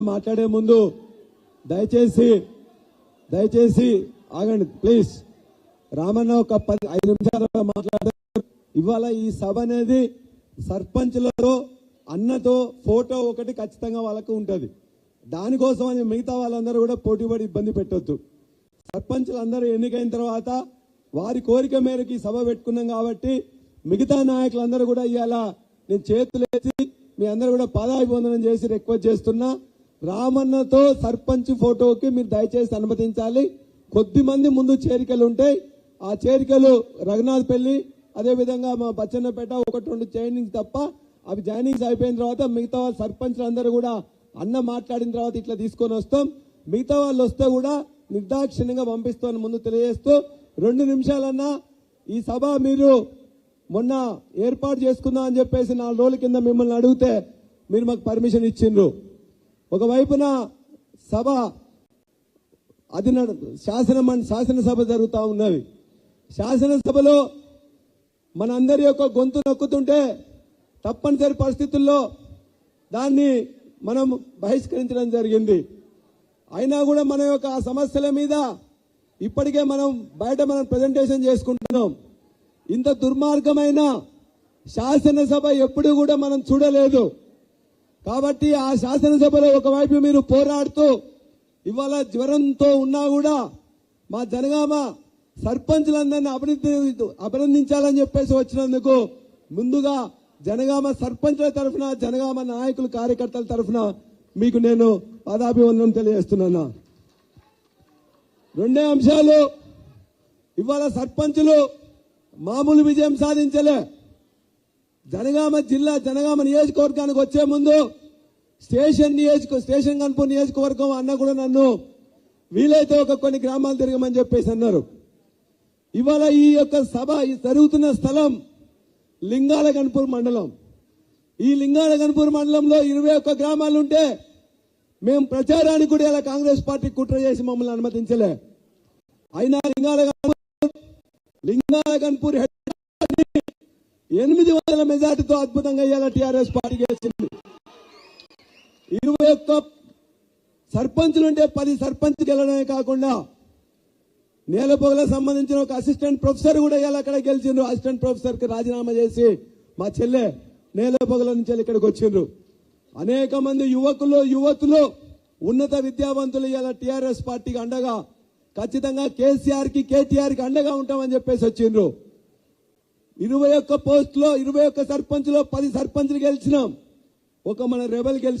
మాట్లాడే ముందు దయచేసి దయచేసి ఆగండి ప్లీజ్. రామన్న ఒక పది ఐదు నిమిషాలు మాట్లాడారు ఇవాళ ఈ సభ అనేది సర్పంచ్లతో అన్నతో ఫోటో ఒకటి ఖచ్చితంగా వాళ్ళకు ఉంటుంది. దానికోసం అని మిగతా వాళ్ళందరూ కూడా పోటీపడి ఇబ్బంది పెట్టొద్దు. సర్పంచ్లందరూ ఎన్నికైన తర్వాత వారి కోరిక మేరకు ఈ సభ పెట్టుకున్నాం కాబట్టి మిగతా నాయకులందరూ కూడా ఇవాళ నేను చేతులేసి మీ అందరూ కూడా పాదాభివందనం చేసి రిక్వెస్ట్ చేస్తున్నా. రామన్నతో సర్పంచ్ ఫోటోకి మీరు దయచేసి అనుమతించాలి. కొద్ది మంది ముందు చేరికలు ఉంటాయి. ఆ చేరికలు రఘునాథ్ పెళ్ళి అదే విధంగా మా బచ్చన్నపేట ఒకటి రెండు జాయినింగ్స్ తప్ప అవి జాయినింగ్స్ అయిపోయిన తర్వాత మిగతా వాళ్ళ సర్పంచ్లు అందరూ కూడా అన్న మాట్లాడిన తర్వాత ఇట్లా తీసుకొని వస్తాం. మిగతా వాళ్ళు వస్తే కూడా నిర్దాక్షిణ్యంగా పంపిస్తామని ముందు తెలియజేస్తూ రెండు నిమిషాలన్నా ఈ సభ మీరు మొన్న ఏర్పాటు చేసుకుందాం అని చెప్పేసి నాలుగు రోజుల కింద మిమ్మల్ని అడిగితే మీరు మాకు పర్మిషన్ ఇచ్చిండ్రు. ఒకవైపున సభ అది నడు శాసన శాసనసభ జరుగుతూ ఉన్నది. శాసనసభలో మనందరి యొక్క గొంతు నొక్కుతుంటే తప్పనిసరి పరిస్థితుల్లో దాన్ని మనం బహిష్కరించడం జరిగింది. అయినా కూడా మన యొక్క ఆ సమస్యల మీద ఇప్పటికే మనం బయట మనం ప్రజెంటేషన్ చేసుకుంటున్నాం. ఇంత దుర్మార్గమైన శాసనసభ ఎప్పుడు కూడా మనం చూడలేదు. కాబట్టి ఆ శాసనసభలో ఒకవైపు మీరు పోరాడుతూ ఇవాళ జ్వరంతో ఉన్నా కూడా మా జనగామ సర్పంచ్లందరినీ అభివృద్ధి అభినందించాలని చెప్పేసి వచ్చినందుకు ముందుగా జనగామ సర్పంచుల తరఫున జనగామ నాయకులు కార్యకర్తల తరఫున మీకు నేను పాదాభివందనం తెలియజేస్తున్నాను. రెండే అంశాలు. ఇవాళ సర్పంచులు మామూలు విజయం సాధించలే. జనగామ జిల్లా జనగామ నియోజకవర్గానికి వచ్చే ముందు స్టేషన్ నియోజక స్టేషన్ కనుపూర్ నియోజకవర్గం అన్న కూడా నన్ను వీలైతే ఒక కొన్ని గ్రామాలు తిరగమని చెప్పేసి అన్నారు. ఇవాళ ఈ యొక్క సభ జరుగుతున్న స్థలం లింగాల గణపూర్ మండలం. ఈ లింగాల గణపూర్ మండలంలో ఇరవై ఒక్క గ్రామాలు ఉంటే మేము ప్రచారానికి కూడా ఇలా కాంగ్రెస్ పార్టీ కుట్ర చేసి మమ్మల్ని అనుమతించలే. అయినా లింగాల గణపూర్ లింగాల గణపూర్ హెడ్ ఎనిమిది వందల మెజార్టీతో అద్భుతంగా ఇవాళ టీఆర్ఎస్ పార్టీ గెలిచింది. ఇరవై ఒక్క సర్పంచులుంటే పది సర్పంచ్ గెలడమే కాకుండా నేలపొగలకు సంబంధించిన ఒక అసిస్టెంట్ ప్రొఫెసర్ కూడా ఇవాళ అక్కడ గెలిచిండ్రు. అసిస్టెంట్ ప్రొఫెసర్కి రాజీనామా చేసి మా చెల్లె నేలపొగల నుంచి వెళ్ళి ఇక్కడికి వచ్చిండ్రు. అనేక మంది యువకులు యువతులు ఉన్నత విద్యావంతులు ఇవాళ టీఆర్ఎస్ పార్టీకి అండగా ఖచ్చితంగా కేసీఆర్కి కేటీఆర్కి అండగా ఉంటామని చెప్పేసి వచ్చిండ్రు. ఇరవై ఒక్క పోస్ట్లో ఇరవై ఒక్క సర్పంచ్లో పది సర్పంచ్లు గెలిచినాం. ఒక మన రెబల్ గెలిచి